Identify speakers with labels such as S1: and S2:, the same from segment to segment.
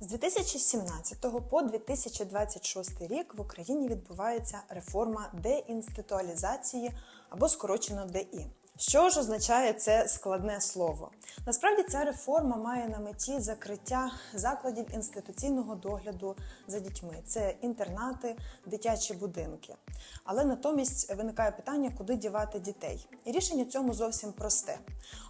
S1: З 2017 по 2026 рік в Україні відбувається реформа деінституалізації або скорочено ДІ. Що ж означає це складне слово? Насправді ця реформа має на меті закриття закладів інституційного догляду за дітьми. Це інтернати, дитячі будинки. Але натомість виникає питання, куди дівати дітей. І рішення цьому зовсім просте.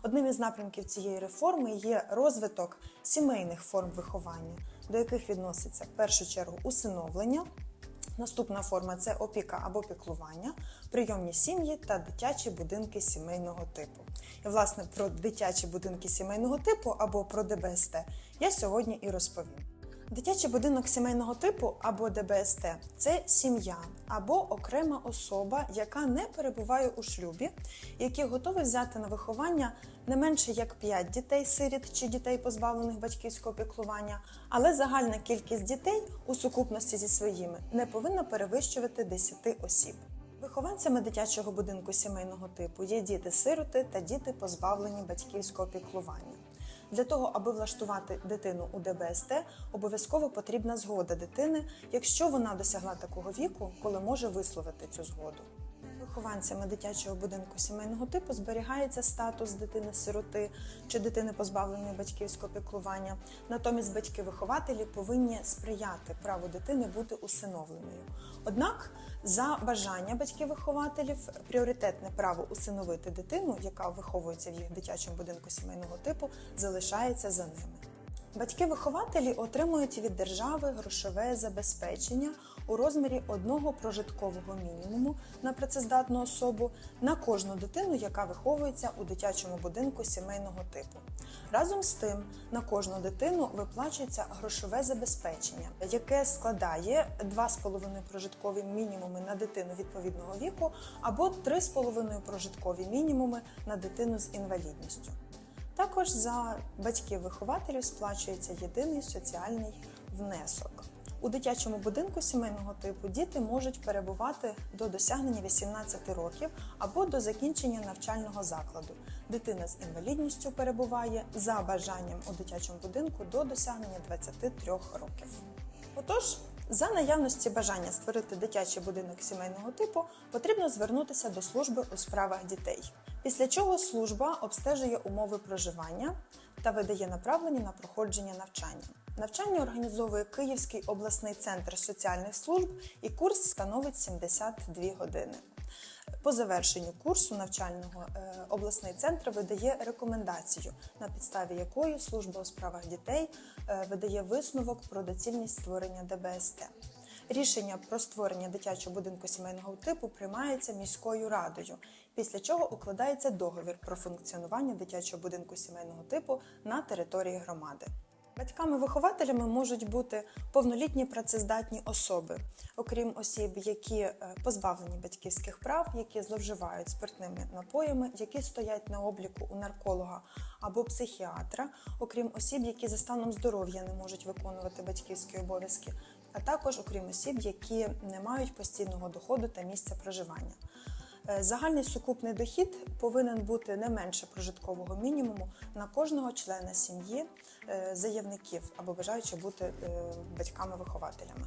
S1: Одним із напрямків цієї реформи є розвиток сімейних форм виховання, до яких відноситься в першу чергу усиновлення. Наступна форма це опіка або піклування, прийомні сім'ї та дитячі будинки сімейного типу. І, власне, про дитячі будинки сімейного типу або про ДБСТ я сьогодні і розповім. Дитячий будинок сімейного типу або ДБСТ це сім'я або окрема особа, яка не перебуває у шлюбі, які готові взяти на виховання не менше як 5 дітей-сиріт чи дітей, позбавлених батьківського піклування, але загальна кількість дітей у сукупності зі своїми не повинна перевищувати 10 осіб. Вихованцями дитячого будинку сімейного типу є діти-сироти та діти, позбавлені батьківського піклування. Для того, аби влаштувати дитину у ДБСТ, обов'язково потрібна згода дитини, якщо вона досягла такого віку, коли може висловити цю згоду. Вихованцями дитячого будинку сімейного типу зберігається статус дитини-сироти чи дитини позбавленої батьківського піклування. Натомість батьки-вихователі повинні сприяти праву дитини бути усиновленою. Однак, за бажання батьків-вихователів, пріоритетне право усиновити дитину, яка виховується в їх дитячому будинку сімейного типу, залишається за ними. Батьки-вихователі отримують від держави грошове забезпечення у розмірі одного прожиткового мінімуму на працездатну особу на кожну дитину, яка виховується у дитячому будинку сімейного типу. Разом з тим, на кожну дитину виплачується грошове забезпечення, яке складає 2,5 прожиткові мінімуми на дитину відповідного віку або 3,5 прожиткові мінімуми на дитину з інвалідністю. Також за батьків-вихователів сплачується єдиний соціальний внесок. У дитячому будинку сімейного типу діти можуть перебувати до досягнення 18 років або до закінчення навчального закладу. Дитина з інвалідністю перебуває за бажанням у дитячому будинку до досягнення 23 років. Отож, за наявності бажання створити дитячий будинок сімейного типу потрібно звернутися до служби у справах дітей. Після чого служба обстежує умови проживання та видає направлення на проходження навчання. Навчання організовує Київський обласний центр соціальних служб і курс становить 72 години. По завершенню курсу навчального е, обласний центр видає рекомендацію, на підставі якої служба у справах дітей е, видає висновок про доцільність створення ДБСТ. Рішення про створення дитячого будинку сімейного типу приймається міською радою, після чого укладається договір про функціонування дитячого будинку сімейного типу на території громади. Батьками-вихователями можуть бути повнолітні працездатні особи, окрім осіб, які е, позбавлені батьківських прав, які зловживають спиртними напоями, які стоять на обліку у нарколога або психіатра, окрім осіб, які за станом здоров'я не можуть виконувати батьківські обов'язки, а також окрім осіб, які не мають постійного доходу та місця проживання. Е, Загальний сукупний дохід повинен бути не менше прожиткового мінімуму на кожного члена сім'ї, е, заявників або бажаючи бути е, батьками-вихователями.